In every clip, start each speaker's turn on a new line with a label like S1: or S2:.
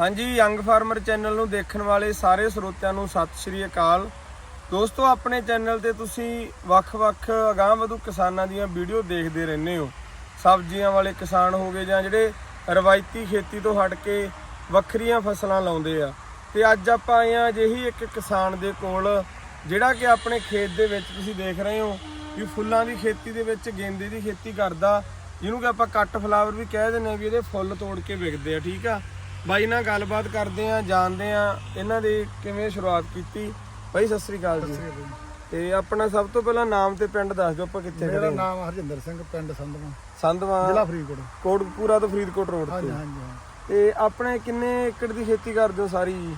S1: ਹਾਂਜੀ young farmer channel ਨੂੰ ਦੇਖਣ ਵਾਲੇ ਸਾਰੇ ਸਰੋਤਿਆਂ ਨੂੰ ਸਤਿ ਸ਼੍ਰੀ ਅਕਾਲ। ਦੋਸਤੋ, ਆਪਣੇ ਚੈਨਲ ਤੇ ਤੁਸੀਂ ਵੱਖ-ਵੱਖ ਅਗਾਂਹ-ਵਧੂ ਕਿਸਾਨਾਂ ਦੀਆਂ ਵੀਡੀਓ ਦੇਖਦੇ ਰਹਿੰਦੇ ਹੋ। ਸਬਜ਼ੀਆਂ ਵਾਲੇ ਕਿਸਾਨ ਹੋ ਗਏ ਜਾਂ ਜਿਹੜੇ ਰਵਾਇਤੀ ਖੇਤੀ ਤੋਂ ਹਟ ਕੇ ਵੱਖਰੀਆਂ ਫਸਲਾਂ ਲਾਉਂਦੇ ਆ। ਤੇ ਅੱਜ ਆਪਾਂ ਆਏ ਆ ਅਜਿਹੀ ਇੱਕ ਕਿਸਾਨ ਦੇ ਕੋਲ, ਜਿਹੜਾ ਕਿ ਆਪਣੇ ਖੇਤ ਦੇ ਵਿੱਚ ਤੁਸੀਂ ਦੇਖ ਰਹੇ ਹੋ ਵੀ ਫੁੱਲਾਂ ਦੀ ਖੇਤੀ ਦੇ ਵਿੱਚ, ਗੇਂਦੇ ਦੀ ਖੇਤੀ ਕਰਦਾ। ਜਿਹਨੂੰ ਕਿ ਆਪਾਂ ਕੱਟ ਫਲਾਵਰ ਵੀ ਕਹਿ ਦਿੰਦੇ ਆ ਵੀ ਇਹਦੇ ਫੁੱਲ ਤੋੜ ਕੇ ਵਿਕਦੇ ਆ, ਠੀਕ ਆ? ਬਾਈ ਨਾਲ ਗੱਲਬਾਤ ਕਰਦੇ ਆ ਜਾਣਦੇ ਆ ਇਹਨਾਂ ਦੀ ਕਿਵੇਂ ਸ਼ੁਰੂਆਤ ਕੀਤੀ। ਬਾਈ ਸਤਿ ਸ੍ਰੀ ਅਕਾਲ ਜੀ। ਤੇ ਆਪਣਾ ਸਭ ਤੋਂ ਪਹਿਲਾਂ ਨਾਮ ਤੇ ਪਿੰਡ ਦੱਸ ਦਿਓ ਆਪਾਂ ਕਿੱਥੇ
S2: ਮੇਰਾ
S1: ਖੜੇ ਹਾਂ।
S2: ਨਾਮ ਹਰਜਿੰਦਰ ਸਿੰਘ ਪਿੰਡ ਸੰਧਵਾ।
S1: ਸੰਧਵਾ
S2: ਜ਼ਿਲ੍ਹਾ ਫਰੀਦਕੋਟ।
S1: ਕੋਟਪੂਰਾ ਤੋਂ ਫਰੀਦਕੋਟ ਰੋਡ
S2: ਹਾਂਜੀ
S1: ਤੇ
S2: ਹਾਂਜੀ। ਹਾਂ।
S1: ਤੇ ਆਪਣੇ ਕਿੰਨੇ ਏਕੜ ਦੀ ਖੇਤੀ ਕਰਦੇ ਹੋ ਸਾਰੀ? ਜੀ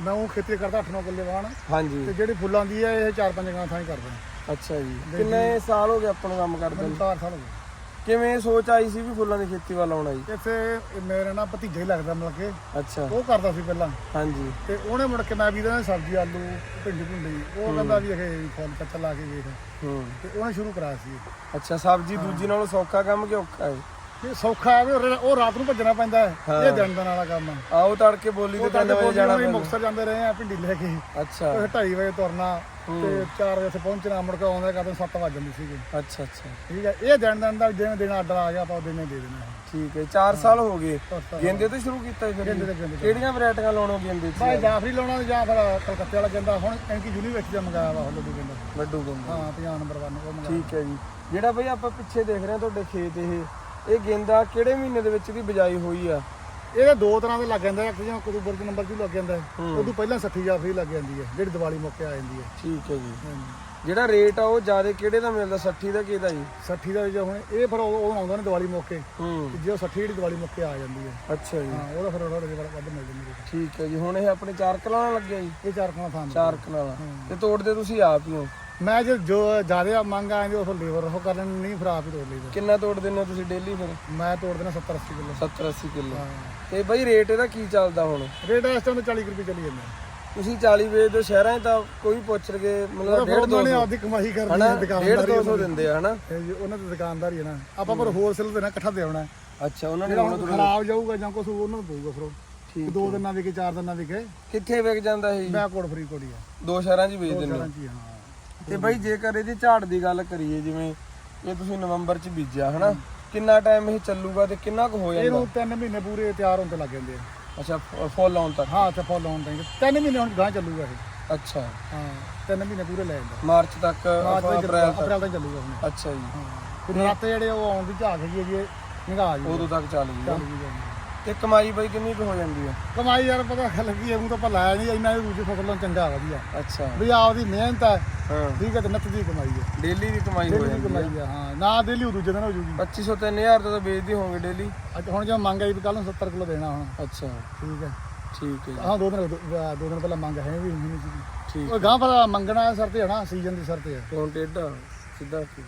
S2: ਮੈਂ ਉਹ ਖੇਤੀ ਕਰਦਾ 8-9 ਕਿੱਲੇ
S1: ਹਾਂਜੀ।
S2: ਤੇ ਜਿਹੜੀ ਫੁੱਲਾਂ ਦੀ ਹੈ ਇਹ 4-5 ਗਾਂ ਥਾਂ ਹੀ। ਕਰਦਾ
S1: ਅੱਛਾ ਜੀ। ਕਿੰਨੇ ਸਾਲ ਹੋ ਗਏ ਆਪਾਂ ਨੂੰ ਕੰਮ ਕਰਦੇ
S2: ਮੈਨੂੰ
S1: ਨੂੰ?
S2: ਤਾਂ 8 ਸਾਲ ਹੋ ਗਏ।
S1: ਕਿਵੇਂ ਸੋਚ ਆਈ ਸੀ ਵੀ ਫੁੱਲਾਂ ਦੀ ਖੇਤੀ ਵੱਲ ਆਉਣਾ ਜੀ?
S2: ਇੱਥੇ ਮੇਰੇ ਨਾਲ ਭਤੀਜਾ ਹੀ ਲੱਗਦਾ ਮਤਲਬ ਕਿ।
S1: ਅੱਛਾ।
S2: ਉਹ ਕਰਦਾ ਸੀ ਪਹਿਲਾਂ।
S1: ਹਾਂਜੀ।
S2: ਤੇ ਉਹਨੇ ਮੁੜ ਕੇ ਮੈਂ ਵੀ ਇਹਦੇ ਨਾਲ ਸਬਜ਼ੀ ਆਲੂ ਭਿੰਡੀ ਭੁੰਡੀ ਉਹ ਕਹਿੰਦਾ ਵੀ ਇਹ ਫੁੱਲ ਕੱਚਾ ਲਾ ਕੇ ਵੇਖ।
S1: ਹੂੰ।
S2: ਤੇ ਉਹਨੇ ਸ਼ੁਰੂ ਕਰਾਇਆ ਸੀ
S1: ਅੱਛਾ ਸਬਜ਼ੀ ਦੂਜੀ ਨਾਲੋਂ ਸੌਖਾ ਕੰਮ ਕਿ ਔਖਾ ਹੈ?
S2: ਇਹ ਸੌਖਾ ਹੈ ਵੀ ਉਹ- ਰਾਤ ਨੂੰ ਭੱਜਣਾ ਪੈਂਦਾ ਹੈ। ਇਹ ਦਿਨ ਦਾ ਵਾਲਾ ਕੰਮ ਹੈ।
S1: ਆਓ ਤੜਕੇ ਬੋਲੀ ਤੇ
S2: ਉਹ
S1: 3
S2: ਤਾਂ
S1: ਵਜੇ ਜਾਣਾ ਪੈਂਦਾ।
S2: ਮੁਕਤਸਰ ਜਾਂਦੇ ਰਹੇ ਆ ਭਿੰਡੀ ਲੈ ਕੇ।
S1: ਅੱਛਾ।
S2: ਉਹ 2:30 ਵਜੇ ਤੁਰਨਾ ਤੇ 4 ਵਜੇ ਇੱਥੇ ਪਹੁੰਚਣਾ ਮੁੜ ਕੇ ਆਉਂਦੇ ਕਰਦੇ 7 ਵਜ ਜਾਂਦੇ ਸੀਗੇ।
S1: ਅੱਛਾ ਅੱਛਾ।
S2: ਠੀਕ ਹੈ ਇਹ ਦਿਨ ਦਿਨ ਦਾ ਜਿਵੇਂ ਦਿਨ ਆਰਡਰ ਆ ਗਿਆ ਆਪਾਂ ਦਿਨੇ ਦੇ ਦੇਣਾ
S1: ਠੀਕ ਹੈ 4 ਸਾਲ ਹੋ ਗਏ। ਗੇਂਦੇ ਤੋਂ ਸ਼ੁਰੂ ਕੀਤਾ ਜੀ ਫਿਰ
S2: ਗੇਂਦੇ? ਤੋਂ, ਗੇਂਦੇ।
S1: ਕਿਹੜੀਆਂ ਵੈਰਾਈਟੀਆਂ ਲਾਉਣੋ ਗੇਂਦੇ ਚ?
S2: ਭਾਈ ਜਾਫਰੀ ਲਾਉਣਾ ਜਾਂ ਫਿਰ ਕਲਕੱਤੇ ਵਾਲਾ ਕਹਿੰਦਾ ਹੁਣ ਐਂਕੀ ਯੂਨੀਵਰਸਿਟੀ ਦਾ ਮੰਗਾਇਆ ਵਾ ਹਲੋ ਕਹਿੰਦਾ
S1: ਵੱਡੂ ਗੇਂਦਾ।
S2: ਹਾਂ 50 ਨੰਬਰ 1 ਉਹ ਮੰਗਾਇਆ।
S1: ਠੀਕ ਹੈ ਜੀ। ਜਿਹੜਾ ਬਈ ਆਪਾਂ ਪਿੱਛੇ ਦੇਖ ਰਹੇ ਹਾਂ ਤੁਹਾਡੇ ਖੇਤ ਇਹ ਇਹ ਗੇਂਦਾ ਕਿਹੜੇ ਮਹੀਨੇ ਦੇ ਵਿੱਚ ਇਹਦੀ ਬਿਜਾਈ ਹੋਈ ਆ?
S2: ਇਹਦੇ ਦੋ ਤਰ੍ਹਾਂ ਦੇ ਲੱਗ ਜਾਂਦਾ ਇੱਕ ਜਿਵੇਂ ਅਕਤੂਬਰ ਦੇ ਨੰਬਰ 'ਚ ਲੱਗ ਜਾਂਦਾ ਹੈ। ਉਦੋਂ ਪਹਿਲਾਂ 60 ਜਾਫਰੀ ਲੱਗ ਜਾਂਦੀ ਹੈ ਜਿਹੜੀ ਦੀਵਾਲੀ ਮੌਕੇ ਆ ਜਾਂਦੀ ਹੈ।
S1: ਠੀਕ ਹੈ ਜੀ। ਜਿਹੜਾ ਰੇਟ ਆ ਉਹ ਜ਼ਿਆਦਾ ਕਿਹੜੇ ਦਾ ਮਿਲਦਾ 60 ਦਾ ਕਿਹਦਾ ਜੀ?
S2: 60 ਦਾ ਜੇ ਹੁਣ ਇਹ ਫਿਰ ਉਹ ਉਹ ਆਉਂਦਾ ਨੇ ਦੀਵਾਲੀ ਮੌਕੇ
S1: ਹੂੰ।
S2: ਤੇ ਜੇ ਉਹ 60 ਜਿਹੜੀ ਦੀਵਾਲੀ ਮੌਕੇ ਆ ਜਾਂਦੀ ਹੈ।
S1: ਅੱਛਾ ਜੀ।
S2: ਹਾਂ ਉਹਦਾ ਫਿਰ ਉਹਦਾ ਰੇਟ ਵੱਧ ਮਿਲ ਜਾਂਦਾ ਹੈ।
S1: ਠੀਕ ਹੈ ਜੀ ਹੁਣ ਇਹ ਆਪਣੇ ਚਾਰ ਕਲਾਂ ਲੱਗਿਆ ਜੀ?
S2: ਇਹ ਚਾਰ ਖਾਣਾ ਥਾਂ।
S1: ਚਾਰ ਕਲਾਂ ਤੇ ਤੋੜਦੇ ਤੁਸੀਂ ਆਪ ਹੀ ਹੋ?
S2: ਮੈਂ ਜੇ ਜੋ ਜ਼ਿਆਦਾ ਮੰਗ ਆਂਦੀ ਉਹ ਲੇਬਰ ਉਹ ਕਰਨ ਨਹੀਂ ਹੀ ਤੋੜ ਲਈਦਾ।
S1: ਕਿੰਨਾ ਤੋੜ ਦਿੰਦੇ ਹੋ ਤੁਸੀਂ ਡੇਲੀ ਫਿਰ?
S2: ਮੈਂ ਤੋੜ ਦੇਣਾ 70 80 ਕਿਲੋ।
S1: 70 80 ਕਿਲੋ। ਤੇ ਬਈ ਰੇਟ ਇਹਦਾ ਕੀ ਚੱਲਦਾ ਹੁਣ?
S2: ਰੇਟ ਇਸ ਟਾਈਮ ਤੇ 40 ਕੁ ਰੁਪਏ ਚੱਲੀ ਜਾਂਦਾ।
S1: ਤੁਸੀਂ 40 ਵੇਚਦੇ ਹੋ ਸ਼ਹਿਰਾਂ 'ਚ ਤਾਂ ਕੋਈ ਪੁੱਛ ਲਗੇ ਮਤਲਬ
S2: ਫਿਰ
S1: 1.5
S2: ਉਹਨਾਂ ਨੇ
S1: 200
S2: ਆਪਦੀ ਕਮਾਈ ਕਰਨੀ ਹੈ
S1: 1.5
S2: ਦੁਕਾਨਦਾਰੀ
S1: 200 ਦਿੰਦੇ ਆ ਹਨਾ?
S2: ਉਹਨਾਂ ਦੀ ਦੁਕਾਨਦਾਰੀ ਹੈ ਨਾ। ਆਪਾਂ ਪਰ ਹੋਲਸੇਲ ਤੇ ਨਾ ਇਕੱਠਾ ਦੇ ਆਉਣਾ
S1: ਅੱਛਾ ਉਹਨਾਂ ਨੇ
S2: ਖਰਾਬ ਜਾਊਗਾ ਜਾਂ ਕੁਝ ਉਹਨਾਂ ਨੂੰ ਪਊਗਾ ਫਿਰ
S1: ਠੀਕ
S2: ਦੋ ਦਿਨਾਂ ਵਿਕੇ ਚਾਰ ਦਿਨਾਂ ਵਿਕੇ।
S1: ਕਿੱਥੇ ਵਿਕ ਜਾਂਦਾ ਇਹ ਜੀ?
S2: ਮੈਂ ਕੋਡ ਫਰੀ ਕੋਡੀ ਆ।
S1: ਦੋ ਸ਼ਹਿਰਾਂ 'ਚ ਵੇਚ ਦਿੰਦੇ ਹੋ। ਤੇ ਬਈ ਜੇਕਰ ਇਹਦੀ ਝਾੜ ਦੀ ਗੱਲ ਕਰੀਏ ਜਿਵੇਂ ਇਹ ਤੁਸੀਂ ਨਵੰਬਰ 'ਚ ਬੀਜਿਆ ਹਨਾ? ਕਿੰਨਾ ਟਾਈਮ ਇਹ ਚੱਲੂਗਾ ਤੇ ਕਿੰਨਾ ਕੁ ਹੋ ਜਾਂਦਾ?
S2: ਇਹਨੂੰ 3 ਮਹੀਨੇ ਪੂਰੇ ਤਿਆਰ ਹੋਣ ਤੇ ਲੱਗ ਜਾਂਦੇ ਆ।
S1: ਅੱਛਾ ਫੁੱਲ ਆਉਣ ਤੱਕ?
S2: ਹਾਂ ਤੇ ਫੁੱਲ ਆਉਣ ਟਾਈਮ 3 ਮਹੀਨੇ ਹੁਣ ਗਾਂ ਚੱਲੂਗਾ ਇਹ।
S1: ਅੱਛਾ।
S2: ਹਾਂ 3 ਮਹੀਨੇ ਪੂਰੇ ਲੈ ਜਾਂਦਾ।
S1: ਮਾਰਚ ਤੱਕ ਅਪ੍ਰੈਲ
S2: ਤੱਕ?
S1: ਤੱਕ।
S2: ਅਪ੍ਰੈਲ ਤੱਕ ਚੱਲੂਗਾ ਹੁਣ।
S1: ਅੱਛਾ ਜੀ।
S2: ਹਾਂ। ਫਿਰ ਰਾਤੇ ਜਿਹੜੇ ਉਹ ਆਉਣ ਦੀ ਝਾਕ ਹੈਗੀ ਹੈ ਜੀ ਨਿਗਾਹ ਜੀ
S1: ਉਦੋਂ ਤੱਕ ਚੱਲ ਜੂਗਾ।
S2: ਚੱਲ ਜੀ ਜਾਂਦੀ।
S1: ਤੇ ਕਮਾਈ ਬਈ ਕਿੰਨੀ ਕੁ ਹੋ ਜਾਂਦੀ ਹੈ
S2: ਕਮਾਈ ਯਾਰ ਪਤਾ ਲੱਗੀ ਉਹ ਤਾਂ ਆਪਾਂ ਲਾਇਆ ਨਹੀਂ ਇੰਨਾ ਇਹ ਦੂਜੀ ਫਸਲ ਨਾਲੋਂ ਚੰਗਾ ਵਧੀਆ।
S1: ਅੱਛਾ।
S2: ਵੀ ਆਪਦੀ ਮਿਹਨਤ ਹੈ
S1: ਹਾਂ।
S2: ਠੀਕ ਹੈ ਤੇ ਨੱਤ ਦੀ ਕਮਾਈ ਹੈ
S1: ਡੇਲੀ ਦੀ ਕਮਾਈ ਹੋ
S2: ਡੇਲੀ ਦੀ
S1: ਜਾਂਦੀ ਹੈ
S2: ਕਮਾਈ ਹੈ ਹਾਂ। ਨਾ ਡੇਲੀ ਉਹ ਦੂਜੇ ਦਿਨ ਹੋ ਜੂਗੀ।
S1: 2500 3000 ਦਾ ਤਾਂ ਵੇਚਦੇ ਹੋਵੋਗੇ ਡੇਲੀ।
S2: ਅੱਜ ਹੁਣ ਜੇ ਮੰਗ ਆਈ ਵੀ ਕੱਲ ਨੂੰ 70 ਕਿਲੋ ਦੇਣਾ ਹੁਣ।
S1: ਅੱਛਾ।
S2: ਠੀਕ ਹੈ
S1: ਠੀਕ ਹੈ ਜੀ।
S2: ਹਾਂ ਦੋ ਦਿਨ ਦੋ ਦੋ ਦਿਨ ਪਹਿਲਾਂ ਮੰਗ ਹੈ ਵੀ ਨਹੀਂ ਸੀ
S1: ਠੀਕ
S2: ਉਹ ਗਾਂ ਪਰ ਮੰਗਣਾ ਸਰ ਤੇ ਹੈ ਨਾ ਸੀਜ਼ਨ ਦੀ ਸਰ ਤੇ ਹੈ
S1: ਫੋਨ ਟੇਡਾ ਸਿੱਧਾ ਕੀ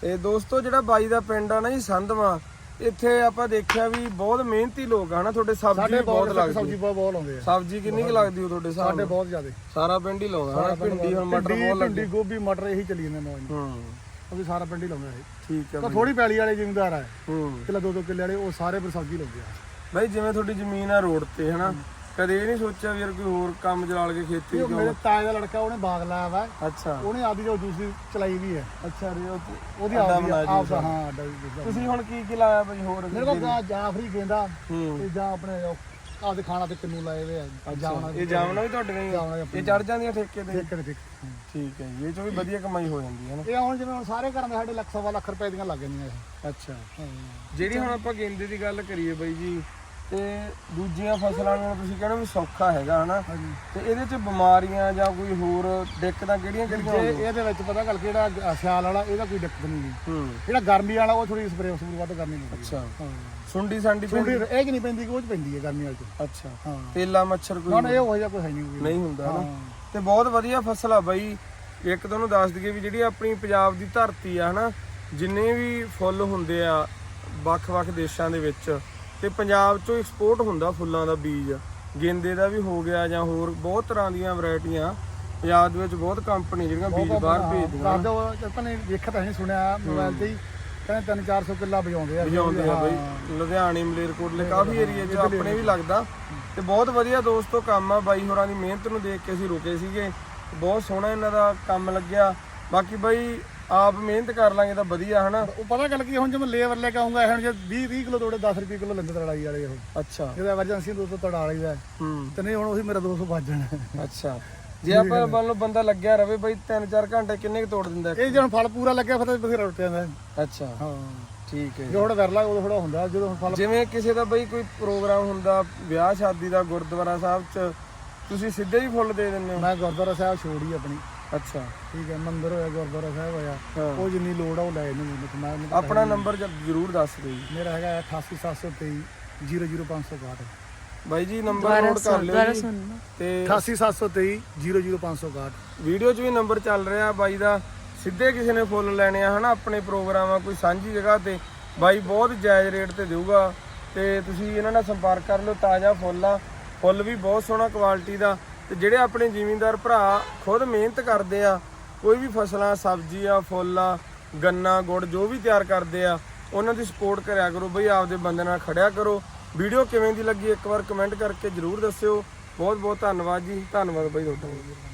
S1: ਤੇ ਦੋਸਤੋ ਜਿਹੜਾ ਬਾਈ ਦਾ ਪਿੰਡ ਆ ਨਾ ਜੀ ਸੰਧਵਾ ਇੱਥੇ ਆਪਾਂ ਦੇਖਿਆ ਵੀ ਬਹੁਤ ਮਿਹਨਤੀ ਲੋਕ ਆ ਹਨਾ ਤੁਹਾਡੇ ਸਬਜ਼ੀ
S2: ਸਾਡੇ
S1: ਵੀ ਬਹੁਤ
S2: ਬਹੁਤ
S1: ਲੱਗਦੀ
S2: ਸਬਜ਼ੀ ਬਹੁਤ ਬਹੁਤ ਲਾਉਂਦੇ ਆ।
S1: ਸਬਜ਼ੀ ਕਿੰਨੀ ਕੁ ਲੱਗਦੀ ਉਹ ਤੁਹਾਡੇ ਹਿਸਾਬ
S2: ਸਾਡੇ
S1: ਨਾਲ?
S2: ਬਹੁਤ ਜ਼ਿਆਦੇ।
S1: ਸਾਰਾ ਪਿੰਡ ਹੀ ਲਾਉਂਦਾ ਹਨਾ ਭਿੰਡੀ ਹੁਣ ਮਟਰ
S2: ਭਿੰਡੀ-
S1: ਬਹੁਤ
S2: ਭਿੰਡੀ ਗੋਭੀ ਮਟਰ ਇਹੀ ਚੱਲੀ ਜਾਂਦੇ ਮੌਜ ਨਾਲ।
S1: ਹੂੰ।
S2: ਵੀ ਸਾਰਾ ਪਿੰਡ ਹੀ ਲਾਉਂਦਾ ਹੈ
S1: ਠੀਕ ਹੈ
S2: ਤਾਂ। ਥੋੜੀ ਪੈਲੀ ਵਾਲੇ ਜ਼ਿਮੀਂਦਾਰ ਹੈ
S1: ਹੂੰ।
S2: ਕਿਲਾ ਦੋ ਦੋ ਕਿੱਲੇ ਵਾਲੇ ਉਹ ਸਾਰੇ ਪਰ ਸਬਜ਼ੀ ਲਾਉਂਦੇ ਆ।
S1: ਬਾਈ ਜਿਵੇਂ ਤੁਹਾਡੀ ਜ਼ਮੀਨ ਆ ਰੋਡ ਤੇ ਹਨਾ ਕਦੇ ਇਹ ਨਹੀਂ ਸੋਚਿਆ ਵੀ ਯਾਰ ਕੋਈ ਹੋਰ ਕੰਮ ਚਲਾ ਕੇ ਖੇਤੀ
S2: ਇਹ
S1: ਕਿਉਂ
S2: ਮੇਰੇ ਤਾਏ ਦਾ ਲੜਕਾ ਉਹਨੇ ਬਾਗ ਲਾਇਆ ਵਾ।
S1: ਅੱਛਾ।
S2: ਉਹਨੇ ਆਪਦੀ ਜੋ ਦੂਸਰੀ ਚਲਾਈ ਵੀ ਹੈ।
S1: ਅੱਛਾ ਰੇ ਉਹ
S2: ਉਹਦੀ
S1: ਅੱਡਾ
S2: ਆਪਦੀ
S1: ਬਣਾ ਜੀ
S2: ਹਾਂ ਅੱਡਾ ਵੀ ਦੂਸਰਾ।
S1: ਤੁਸੀਂ ਹੁਣ ਕੀ ਕੀ ਲਾਇਆ ਬਈ ਹੋਰ
S2: ਮੇਰੇ ਕੋਲ ਗਾਂ ਜਾਫਰੀ ਗੇਂਦਾ
S1: ਹੂੰ।
S2: ਤੇ ਜਾਂ ਆਪਣੇ ਉਹ ਆਪਦੇ ਖਾਣਾ ਤੇ ਕਿੰਨੂ ਲਾਏ ਵੇ ਆ ਜਾਵਣਾ
S1: ਇਹ ਜਾਮਨਾ ਵੀ ਤੁਹਾਡੇ ਨਹੀਂ
S2: ਜਾਵਣਾ ਆਪਣੇ।
S1: ਇਹ ਚੜ ਜਾਂਦੀਆਂ ਠੇਕੇ ਤੇ?
S2: ਠੀਕ ਹੈ ਠੀਕ
S1: ਠੀਕ ਹੈ ਜੀ ਇਹ ਚੋਂ ਵੀ ਵਧੀਆ ਕਮਾਈ ਹੋ ਜਾਂਦੀ ਹੈ ਨਾ?
S2: ਇਹ ਹੁਣ ਜਿਵੇਂ ਹੁਣ ਸਾਰੇ ਘਰਾਂ ਦੇ ਸਾਡੇ ਲੱਖ ਸਵਾ ਲੱਖ ਰੁਪਏ ਦੀਆਂ ਲੱਗ ਜਾਂਦੀਆਂ ਇਹ।
S1: ਅੱਛਾ।
S2: ਹਾਂ।
S1: ਜਿਹੜੀ ਹੁਣ ਆਪਾਂ ਗੇਂਦੇ ਦੀ ਗੱਲ ਕਰੀਏ ਬਈ ਜੀ ਤੇ ਦੂਜੀਆਂ ਫਸਲਾਂ ਨੂੰ ਤੁਸੀਂ ਕਹਿੰਦੇ ਵੀ ਸੌਖਾ ਹੈਗਾ ਹਨਾ? ਤੇ ਇਹਦੇ ਚ ਬਿਮਾਰੀਆਂ ਜਾਂ ਕੋਈ ਹੋਰ ਦਿੱਕਤਾਂ ਕਿਹੜੀਆਂ ਕਿਹੜੀਆਂ
S2: ਜੇ ਇਹਦੇ ਵਿੱਚ ਪਤਾ ਗੱਲ ਕਿਹੜਾ ਸਿਆਲ ਵਾਲਾ ਇਹਦਾ ਕੋਈ ਦਿੱਕਤ ਨਹੀਂ
S1: ਹੂੰ।
S2: ਜਿਹੜਾ ਗਰਮੀ ਵਾਲਾ ਉਹ ਥੋੜੀ ਸਪਰੇਅ ਸਪਰੂ ਵੱਧ ਕਰਨੀ ਪੈਂਦੀ
S1: ਅੱਛਾ।
S2: ਹਾਂ।
S1: ਸੁੰਡੀ ਸਾਂਡੀ
S2: ਸੁੰਡੀ ਇਹ ਕਿ ਨਹੀਂ ਪੈਂਦੀ ਉਹ ਚ ਪੈਂਦੀ ਹੈ ਗਰਮੀ ਵਾਲੀ ਚ।
S1: ਅੱਛਾ।
S2: ਹਾਂ।
S1: ਤੇਲਾ ਮੱਛਰ ਕੋਈ
S2: ਨਾ ਇਹ ਹੋ ਜਾ ਕੋਈ ਹੈ ਨਹੀਂ।
S1: ਨਹੀਂ ਹੁੰਦਾ ਨਾ
S2: ਹਾਂ।
S1: ਤੇ ਬਹੁਤ ਵਧੀਆ ਫਸਲ ਆ ਬਾਈ। ਇੱਕ ਤੁਹਾਨੂੰ ਦੱਸ ਦਈਏ ਵੀ ਜਿਹੜੀ ਆਪਣੀ ਪੰਜਾਬ ਦੀ ਧਰਤੀ ਆ ਹਨਾ? ਜਿੰਨੇ ਵੀ ਫੁੱਲ ਹੁੰਦੇ ਆ ਵੱਖ-ਵੱਖ ਦੇਸ਼ਾਂ ਦੇ ਵਿੱਚ ਤੇ ਪੰਜਾਬ ਚੋਂ ਐਕਸਪੋਰਟ ਹੁੰਦਾ ਫੁੱਲਾਂ ਦਾ ਬੀਜ। ਗੇਂਦੇ ਦਾ ਵੀ ਹੋ ਗਿਆ ਜਾਂ ਹੋਰ ਬਹੁਤ ਤਰ੍ਹਾਂ ਦੀਆਂ ਵੈਰਾਈਟੀਆਂ। ਪੰਜਾਬ ਦੇ ਵਿੱਚ ਬਹੁਤ ਕੰਪਨੀ ਜਿਹੜੀਆਂ ਬੀਜ ਬਾਹਰ ਭੇਜਦੀਆਂ
S2: ਦੱਸ ਦਿਓ ਤਾਂ ਨਹੀਂ ਵੇਖਿਆ ਤਾਂ ਨਹੀਂ ਸੁਣਿਆ ਮੋਬਾਈਲ ਤੇ ਹੀ। ਕਹਿੰਦੇ 3-400 ਕਿੱਲਾ ਵਜਾਉਂਦੇ ਆ।
S1: ਵਜਾਉਂਦੇ ਆ
S2: ਹਾਂ।
S1: ਬਈ ਲੁਧਿਆਣੇ ਮਲੇਰਕੋਟਲੇ ਕਾਫੀ ਏਰੀਆ 'ਚ ਆਪਣੇ ਵੀ ਲੱਗਦਾ। ਤੇ ਬਹੁਤ ਵਧੀਆ ਦੋਸਤੋ ਕੰਮ ਆ। ਬਾਈ ਹੋਰਾਂ ਦੀ ਮਿਹਨਤ ਨੂੰ ਦੇਖ ਕੇ ਅਸੀਂ ਰੁਕੇ ਸੀਗੇ। ਬਹੁਤ ਸੋਹਣਾ ਇਹਨਾਂ ਦਾ ਕੰਮ ਲੱਗਿਆ। ਬਾਕੀ ਬਾਈ ਆਪ ਮਿਹਨਤ ਕਰ ਲਾਂਗੇ ਤਾਂ ਵਧੀਆ ਹਨਾ?
S2: ਉਹ ਪਤਾ ਗੱਲ ਕੀ ਹੁਣ ਜੇ ਮੈਂ ਲੇਬਰ ਲੈ ਕੇ ਆਉਂਗਾ ਹੁਣ ਜੇ 20 30 ਕਿਲੋ ਤੋੜੇ 10 ਰੁਪਏ ਕਿਲੋ ਲੈਂਦੇ ਤੜਾਈ ਵਾਲੇ ਉਹ।
S1: ਅੱਛਾ।
S2: ਜਦੋਂ ਐਮਰਜੈਂਸੀ ਦੋ ਤੋਂ ਤੜਾ ਲਈਦਾ
S1: ਹੂੰ।
S2: ਤੇ ਨਹੀਂ ਹੁਣ ਉਹੀ ਮੇਰਾ 200 ਵੱਜ ਜਾਣਾ।
S1: ਅੱਛਾ। ਜੇ ਆਪਾਂ ਮੰਨ ਲਓ ਬੰਦਾ ਲੱਗਿਆ ਰਵੇ ਬਾਈ 3-4 ਘੰਟੇ ਕਿੰਨੇ ਕੁ ਤੋੜ ਦਿੰਦਾ?
S2: ਇਹ ਜੇ ਹੁਣ ਫਲ ਪੂਰਾ ਲੱਗਿਆ ਫਿਰ ਤਾਂ ਬਥੇਰਾ ਟੁੱਟ ਜਾਂਦਾ।
S1: ਅੱਛਾ।
S2: ਹਾਂ।
S1: ਠੀਕ ਹੈ।
S2: ਜੋ ਥੋੜਾ ਕਰ ਲਾ ਉਦੋਂ ਥੋੜਾ ਹੁੰਦਾ ਜਦੋਂ ਹੁਣ ਫਲ
S1: ਜਿਵੇਂ ਕਿਸੇ ਦਾ ਬਈ ਕੋਈ ਪ੍ਰੋਗਰਾਮ ਹੁੰਦਾ ਵਿਆਹ ਸ਼ਾਦੀ ਦਾ ਗੁਰਦੁਆਰਾ ਸਾਹਿਬ 'ਚ ਤੁਸੀਂ ਸਿੱਧੇ ਹੀ ਫੁੱਲ ਦੇ ਦਿੰਦੇ ਹੋ?
S2: ਮੈਂ ਗੁਰਦੁਆਰਾ ਸਾਹਿਬ ਛੋੜੀ ਆਪਣੀ।
S1: ਅੱਛਾ।
S2: ਠੀਕ ਹੈ ਮੰਦਿਰ ਹੋਇਆ ਗੁਰਦੁਆਰਾ ਸਾਹਿਬ ਹੋਇਆ ਉਹ ਜਿੰਨੀ ਲੋੜ ਆ ਉਹ ਲੈ ਇਹਨੂੰ ਮੈਨੂੰ। ਮੈਂ ਉਹਨੂੰ
S1: ਆਪਣਾ ਨੰਬਰ ਜ਼ਰੂਰ ਦੱਸ ਦਿਓ ਜੀ।
S2: ਮੇਰਾ ਹੈਗਾ 88723 00562
S1: ਬਾਈ ਜੀ ਨੰਬਰ ਨੋਟ ਕਰ ਲਿਓ ਜੀ। ਤੇ
S2: 88723 00562
S1: ਵੀਡੀਓ 'ਚ ਵੀ ਨੰਬਰ ਚੱਲ ਰਿਹਾ ਬਾਈ ਦਾ। ਸਿੱਧੇ ਕਿਸੇ ਨੇ ਫੁੱਲ ਲੈਣੇ ਆ ਹਨਾ ਆਪਣੇ ਪ੍ਰੋਗਰਾਮ ਆ ਕੋਈ ਸਾਂਝੀ ਜਗ੍ਹਾ ਤੇ। ਬਾਈ ਬਹੁਤ ਜਾਇਜ਼ ਰੇਟ ਤੇ ਦੇਊਗਾ। ਤੇ ਤੁਸੀਂ ਇਹਨਾਂ ਨਾਲ ਸੰਪਰਕ ਕਰ ਲਿਓ ਤਾਜ਼ਾ ਫੁੱਲ ਆ। ਫੁੱਲ ਵੀ ਬਹੁਤ ਸੋਹਣਾ ਕੁਆਲਿਟੀ ਦਾ। ਤੇ ਜਿਹੜੇ ਆਪਣੇ ਜ਼ਿਮੀਂਦਾਰ ਭਰਾ ਖੁਦ ਮਿਹਨਤ ਕਰਦੇ ਆ, ਕੋਈ ਵੀ ਫਸਲਾਂ ਸਬਜ਼ੀ ਆ ਫੁੱਲ ਆ ਗੰਨਾ, ਗੁੜ, ਜੋ ਵੀ ਤਿਆਰ ਕਰਦੇ ਆ, ਉਹਨਾਂ ਦੀ ਸਪੋਰਟ ਕਰਿਆ ਕਰੋ। ਬਈ ਆਪਦੇ ਬੰਦੇ ਨਾਲ ਖੜਿਆ ਕਰੋ। ਵੀਡੀਓ ਕਿਵੇਂ ਦੀ ਲੱਗੀ, ਇੱਕ ਵਾਰ ਕਮੈਂਟ ਕਰਕੇ ਜਰੂਰ ਦੱਸਿਓ। ਬਹੁਤ ਬਹੁਤ ਧੰਨਵਾਦ ਜੀ। ਧੰਨਵਾਦ ਬਾਈ ਤੁਹਾਡਾ।